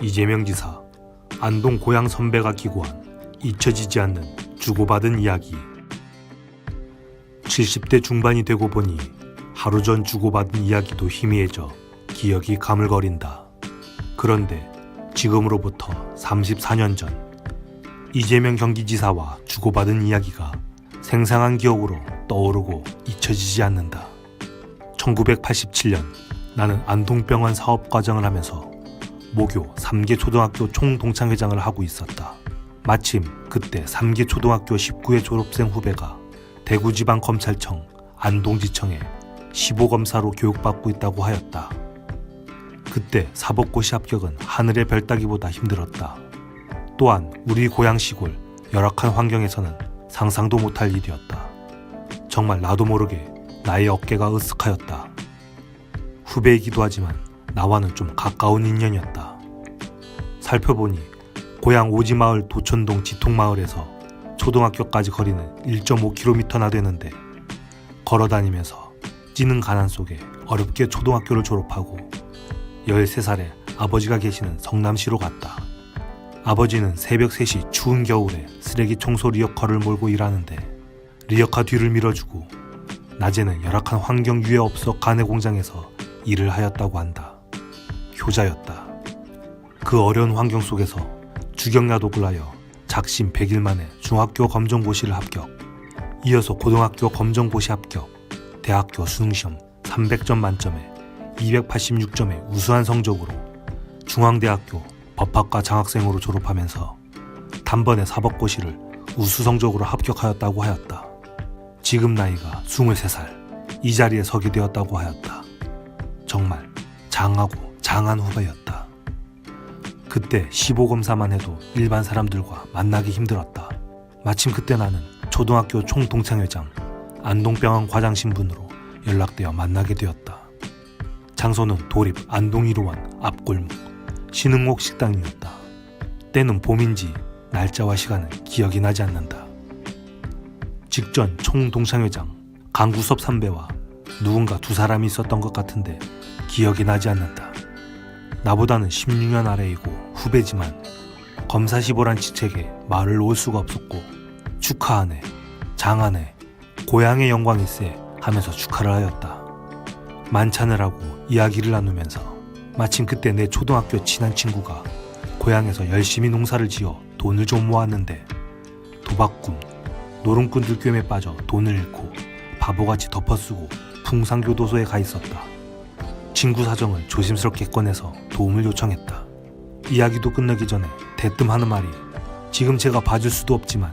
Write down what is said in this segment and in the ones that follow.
이재명 지사, 안동 고향 선배가 기고한 잊혀지지 않는 주고받은 이야기. 70대 중반이 되고 보니 하루 전 주고받은 이야기도 희미해져 기억이 가물거린다. 그런데 지금으로부터 34년 전 이재명 경기지사와 주고받은 이야기가 생생한 기억으로 떠오르고 잊혀지지 않는다. 1987년 나는 안동병원 사업과장을 하면서 모교 3개 초등학교 총동창회장을 하고 있었다. 마침 그때 3개 초등학교 19회 졸업생 후배가 대구지방검찰청 안동지청에 15검사로 교육받고 있다고 하였다. 그때 사법고시 합격은 하늘의 별 따기보다 힘들었다. 또한 우리 고향 시골 열악한 환경에서는 상상도 못할 일이었다. 정말 나도 모르게 나의 어깨가 으쓱하였다. 후배이기도 하지만 나와는 좀 가까운 인연이었다. 살펴보니 고향 오지마을 도천동 지통마을에서 초등학교까지 거리는 1.5km나 되는데 걸어다니면서 찌는 가난 속에 어렵게 초등학교를 졸업하고 13살에 아버지가 계시는 성남시로 갔다. 아버지는 새벽 3시 추운 겨울에 쓰레기 청소 리어카를 몰고 일하는데 리어카 뒤를 밀어주고 낮에는 열악한 환경 유해 업소 가내 공장에서 일을 하였다고 한다. 효자였다. 그 어려운 환경 속에서 주경야독을 하여 작심 100일 만에 중학교 검정고시를 합격. 이어서 고등학교 검정고시 합격. 대학교 수능시험 300점 만점에 286점의 우수한 성적으로 중앙대학교 법학과 장학생으로 졸업하면서 단번에 사법고시를 우수 성적으로 합격하였다고 하였다. 지금 나이가 23살, 이 자리에 서게 되었다고 하였다. 정말 장하고 장한 후배였다. 그때 15검사만 해도 일반 사람들과 만나기 힘들었다. 마침 그때 나는 초등학교 총동창회장 안동병원 과장 신분으로 연락되어 만나게 되었다. 장소는 도립 안동 1호원 앞골목 신흥옥 식당이었다. 때는 봄인지 날짜와 시간은 기억이 나지 않는다. 직전 총동창회장 강구섭 선배와 누군가 두 사람이 있었던 것 같은데 기억이 나지 않는다. 나보다는 16년 아래이고 후배지만 검사 시보란 지책에 말을 놓을 수가 없었고 축하하네, 장하네, 고향의 영광일세 하면서 축하를 하였다. 만찬을 하고 이야기를 나누면서 마침 그때 내 초등학교 친한 친구가 고향에서 열심히 농사를 지어 돈을 좀 모았는데 도박꾼, 노름꾼 들꿰에 빠져 돈을 잃고 바보같이 덮어쓰고 풍산교도소에 가 있었다. 친구 사정을 조심스럽게 꺼내서 도움을 요청했다. 이야기도 끝나기 전에 대뜸 하는 말이 지금 제가 봐줄 수도 없지만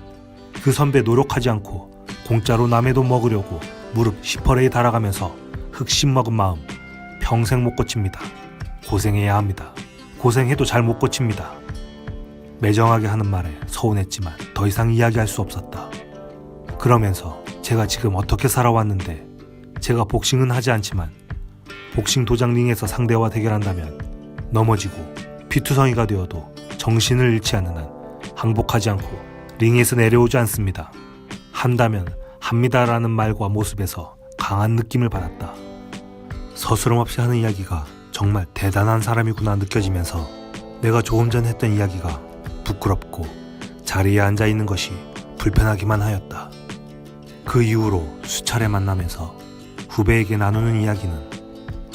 그 선배 노력하지 않고 공짜로 남의 돈 먹으려고 무릎 시퍼레에 달아가면서 흑심 먹은 마음 평생 못 고칩니다. 고생해야 합니다. 고생해도 잘 못 고칩니다. 매정하게 하는 말에 서운했지만 더 이상 이야기할 수 없었다. 그러면서 제가 지금 어떻게 살아왔는데 제가 복싱은 하지 않지만 복싱 도장 링에서 상대와 대결한다면 넘어지고 피투성이가 되어도 정신을 잃지 않는 한 항복하지 않고 링에서 내려오지 않습니다. 한다면 합니다라는 말과 모습에서 강한 느낌을 받았다. 서스럼 없이 하는 이야기가 정말 대단한 사람이구나 느껴지면서 내가 조금 전 했던 이야기가 부끄럽고 자리에 앉아 있는 것이 불편하기만 하였다. 그 이후로 수차례 만나면서 후배에게 나누는 이야기는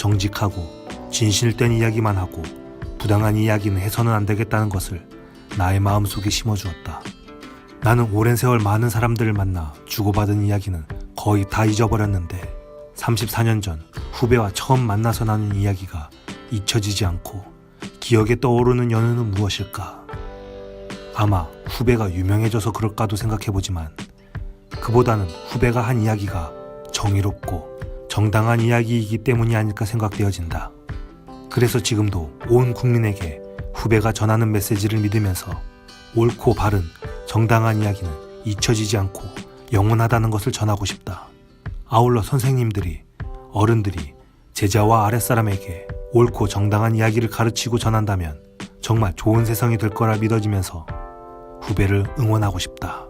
정직하고 진실된 이야기만 하고 부당한 이야기는 해서는 안 되겠다는 것을 나의 마음속에 심어주었다. 나는 오랜 세월 많은 사람들을 만나 주고받은 이야기는 거의 다 잊어버렸는데 34년 전 후배와 처음 만나서 나눈 이야기가 잊혀지지 않고 기억에 떠오르는 연유는 무엇일까? 아마 후배가 유명해져서 그럴까도 생각해보지만 그보다는 후배가 한 이야기가 정의롭고 정당한 이야기이기 때문이 아닐까 생각되어진다. 그래서 지금도 온 국민에게 후배가 전하는 메시지를 믿으면서 옳고 바른 정당한 이야기는 잊혀지지 않고 영원하다는 것을 전하고 싶다. 아울러 선생님들이, 어른들이 제자와 아랫사람에게 옳고 정당한 이야기를 가르치고 전한다면 정말 좋은 세상이 될 거라 믿어지면서 후배를 응원하고 싶다.